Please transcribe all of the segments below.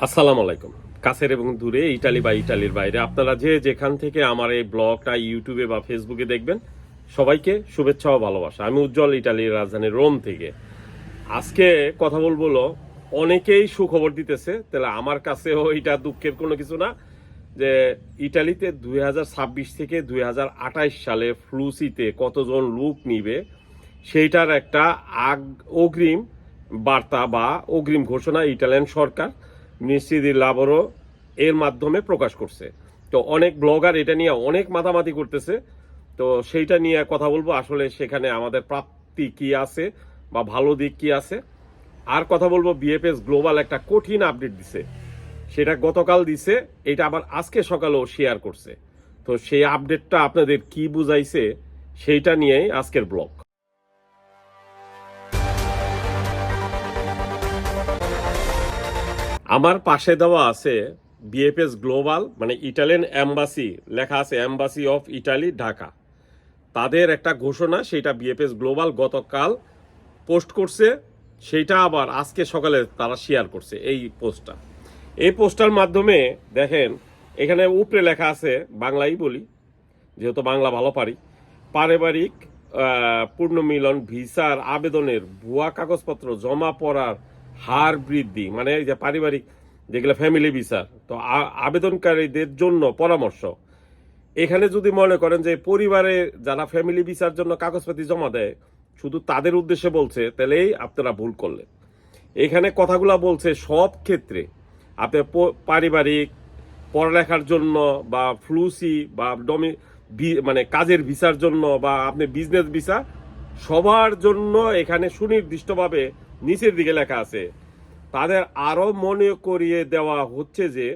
আসসালামু আলাইকুম। কাছের এবং দূরে, ইটালি বা ইটালির বাইরে। আপনারা যে যেখান থেকে আমার এই ব্লগটা ইউটিউবে বা ফেসবুকে দেখবেন, সবাইকে শুভেচ্ছা ও ভালোবাসা। আমি উজ্জ্বল ইটালির রাজধানী রোম থেকে। আজকে কথা বলব অনেকেই সুখবর দিতেছে, তাহলে আমার কাছেও এটা দুঃখের কোনো কিছু না, যে ইটালিতে দুই হাজার ছাব্বিশ থেকে দুই সালে ফ্লুসিতে কতজন লোক নিবে, সেইটার একটা আগ অগ্রিম বার্তা বা অগ্রিম ঘোষণা ইটালিয়ান সরকার মিনিস্ট্রি লাবরও এর মাধ্যমে প্রকাশ করছে। তো অনেক ব্লগার এটা নিয়ে অনেক মাতামাতি করতেছে। তো সেইটা নিয়ে কথা বলব। আসলে সেখানে আমাদের প্রাপ্তি কি আছে বা ভালো দিক কি আছে? আর কথা বলব, বিএফএস গ্লোবাল একটা কঠিন আপডেট দিছে। সেটা গতকাল দিছে, এটা আবার আজকে সকালেও শেয়ার করছে। তো সেই আপডেটটা আপনাদের কি বুঝাইছে, সেইটা নিয়েই আজকের ব্লগ। আমার পাশে দেওয়া আছে বিএফএস গ্লোবাল মানে ইটালিয়ান অ্যাম্বাসি লেখা আছে অ্যাম্বাসি অফ ইটালি ঢাকা। তাদের একটা ঘোষণা, সেটা বিএফএস গ্লোবাল গতকাল পোস্ট করছে সেইটা আবার আজকে সকালে তারা শেয়ার করছে, এই পোস্টটা। এই পোস্টার মাধ্যমে দেখেন, এখানে উপরে লেখা আছে বাংলাই বলি, যেহেতু বাংলা ভালো পারি, পারিবারিক পূর্ণমিলন, ভিসার আবেদনের ভুয়া কাগজপত্র জমা পড়ার হার বৃদ্ধি মানে এই যে পারিবারিক যেগুলো ফ্যামিলি ভিসার তো আবেদনকারীদের জন্য পরামর্শ। এখানে যদি মনে করেন যে পরিবারে যারা ফ্যামিলি ভিসার জন্য কাগজপাতি জমা দেয়, শুধু তাদের উদ্দেশ্যে বলছে, তাহলেই আপনারা ভুল করলেন। এখানে কথাগুলো বলছে সব ক্ষেত্রে আপনি পারিবারিক পড়ালেখার জন্য বা ফ্লুসি বা ডমি মানে কাজের ভিসার জন্য বা আপনি বিজনেস ভিসা সবার জন্য এখানে সুনির্দিষ্টভাবে নিচের দিকে লেখা আছে, তাদের আরও মনে করিয়ে দেওয়া হচ্ছে যে,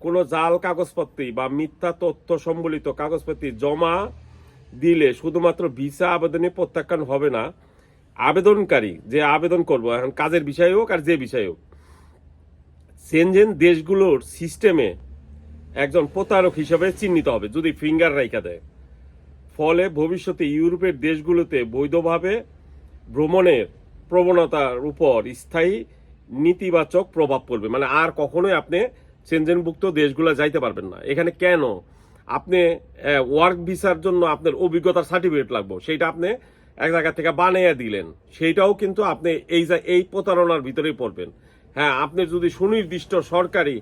কোনো জাল কাগজপত্রী বা মিথ্যা তথ্য সম্বলিত কাগজপত্র জমা দিলে শুধুমাত্র ভিসা আবেদনে প্রত্যাখ্যান হবে না। আবেদনকারী যে আবেদন করব, এখন কাজের বিষয় হোক আর যে বিষয় হোক, সেনজেন দেশগুলোর সিস্টেমে একজন প্রতারক হিসেবে চিহ্নিত হবে, যদি ফিঙ্গার রাইখা দেয়। ফলে ভবিষ্যতে ইউরোপের দেশগুলোতে বৈধভাবে ভ্রমণের প্রবণতার উপর স্থায়ী নেতিবাচক প্রভাব পড়বে। মানে আর কখনোই আপনি সেনজেনভুক্ত দেশগুলো যাইতে পারবেন না। এখানে কেন? আপনি ওয়ার্ক ভিসার জন্য আপনার অভিজ্ঞতার সার্টিফিকেট লাগবে। সেইটা আপনি এক জায়গা থেকে বানিয়ে দিলেন। সেইটাও কিন্তু আপনি এই এই প্রতারণার ভিতরেই পড়বেন। হ্যাঁ আপনি যদি সুনির্দিষ্ট সরকারি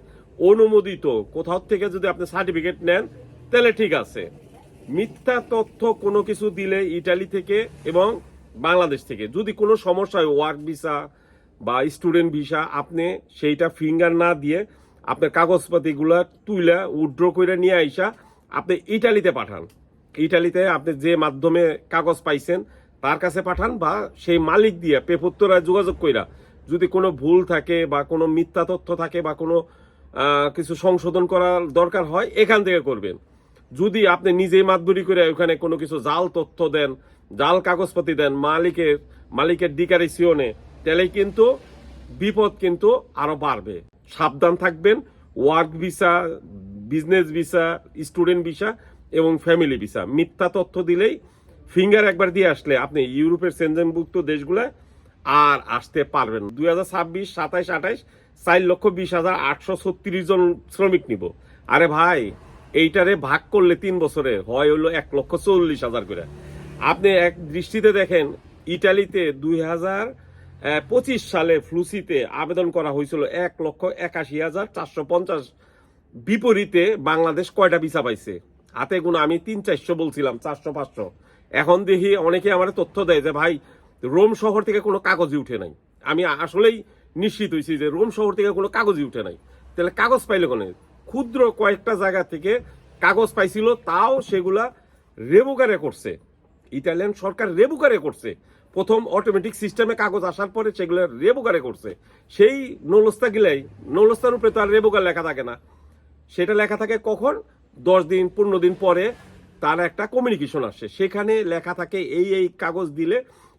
অনুমোদিত কোথাও থেকে যদি আপনি সার্টিফিকেট নেন, তাহলে ঠিক আছে। মিথ্যা তথ্য কোনো কিছু দিলে ইটালি থেকে এবং বাংলাদেশ থেকে। যদি কোনো সমস্যা হয় ওয়ার্ক ভিসা বা স্টুডেন্ট ভিসা আপনি সেইটা ফিঙ্গার না দিয়ে আপনার কাগজপাতিগুলা তুইলা উড্র করে নিয়ে আইসা, আপনি ইটালিতে পাঠান। ইটালিতে আপনি যে মাধ্যমে কাগজ পাইছেন, তার কাছে পাঠান বা সেই মালিক দিয়ে পেপত্তরা যোগাযোগ কইরা, যদি কোনো ভুল থাকে বা কোনো মিথ্যা তথ্য থাকে বা কোনো কিছু সংশোধন করার দরকার হয়, এখান থেকে করবেন। যদি আপনি নিজেই মাতবরি করে ওখানে কোনো কিছু জাল তথ্য দেন জাল কাগজপাতি দেন মালিকের মালিকের ডিকারেসিওনে তাহলে কিন্তু বিপদ কিন্তু আরও বাড়বে। সাবধান থাকবেন, work visa, business visa, student visa এবং ফ্যামিলি ভিসা। মিথ্যা তথ্য দিলেই ফিঙ্গার একবার দিয়ে আসলে আপনি ইউরোপের সেনজেনভুক্ত দেশগুলা আর আসতে পারবেন দুই হাজার ছাব্বিশ, সাতাইশ, আঠাইশ, চার লক্ষ বিশ হাজার আটশো ছত্রিশ জন শ্রমিক নিব। আরে ভাই, এইটারে ভাগ করলে তিন বছরে হয় হলো এক লক্ষ চল্লিশ হাজার করে। আপনি এক দৃষ্টিতে দেখেন, ইটালিতে দুই হাজার পঁচিশ সালে ফ্লুসিতে আবেদন করা হয়েছিল এক লক্ষ একাশি হাজার চারশো পঞ্চাশ। বিপরীতে বাংলাদেশ কয়টা ভিসা পাইছে? হাতে গুণ আমি তিন চারশো বলছিলাম, চারশো, পাঁচশো। এখন দেখি অনেকে আমার তথ্য দেয় যে, ভাই, রোম শহর থেকে কোনো কাগজই উঠে নাই। আমি আসলেই নিশ্চিত হয়েছি যে, রোম শহর থেকে কোনো কাগজই উঠে নাই। তাহলে কাগজ পাইলে কোনে? ক্ষুদ্র কয়েকটা জায়গা থেকে কাগজ পাইছিল, তাও সেগুলা রেবুকারে করছে। ইটালিয়ান সরকার রেবুকারে করছে। প্রথম অটোমেটিক সিস্টেমে কাগজ আসার পরে সেগুলো রেবুকারে করছে। সেই নলস্তা গিলাই নলস্তার উপরে তো আর রেবুকার লেখা থাকে না। সেটা লেখা থাকে কখন? দশ দিন, পনেরো দিন পরে তার একটা কমিউনিকেশন আসে। সেখানে লেখা থাকে এই এই কাগজ দিলে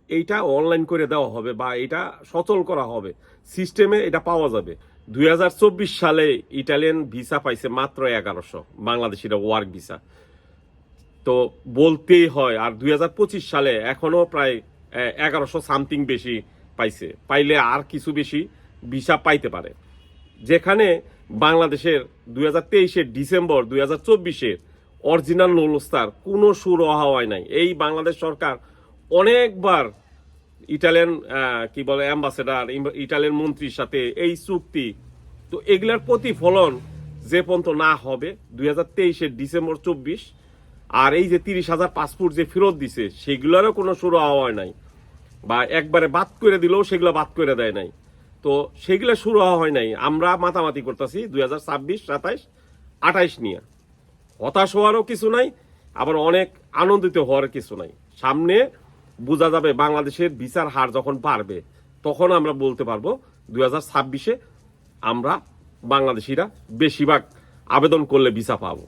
এইটা অনলাইন করে দেওয়া হবে বা এটা সচল করা হবে। সিস্টেমে এটা পাওয়া যাবে। দুই হাজার চব্বিশ সালে ইটালিয়ান ভিসা পাইছে মাত্র এগারোশো, বাংলাদেশিরা ওয়ার্ক ভিসা তো বলতেই হয়, আর দু হাজার পঁচিশ সালে এখনও প্রায় এগারোশো সামথিং বেশি পাইছে। পাইলে আর কিছু বেশি ভিসা পাইতে পারে। যেখানে বাংলাদেশের দুই হাজার তেইশের ডিসেম্বর, দুই হাজার চব্বিশের অরিজিনাল নুলস্তার কোনো সুর হয় নাই। এই বাংলাদেশ সরকার অনেকবার ইটালিয়ান কি বলে, অ্যাম্বাসেডার ইটালিয়ান মন্ত্রীর সাথে এই চুক্তি। তো এগুলার প্রতিফলন যে পর্যন্ত না হবে, দুই হাজার তেইশের ডিসেম্বর চব্বিশ আর এই যে তিরিশ হাজার পাসপোর্ট যে ফেরত দিছে, সেগুলোরও কোনো শুরু হয় নাই। বা একবারে বাদ করে দিলেও সেগুলো বাদ করে দেয় নাই। তো সেগুলো শুরু হওয়া হয় নাই। আমরা মাতামাতি করতেছি দুই হাজার ছাব্বিশ, সাতাইশ, আঠাইশ নিয়ে। হতাশ হওয়ারও কিছু নাই, আবার অনেক আনন্দিত হওয়ার কিছু নাই। সামনে বোঝা যাবে বাংলাদেশের বিচার হার যখন বাড়বে, তখন আমরা বলতে পারব দুই হাজার ছাব্বিশে আমরা বাংলাদেশিরা বেশিরভাগ আবেদন করলে ভিসা পাবো।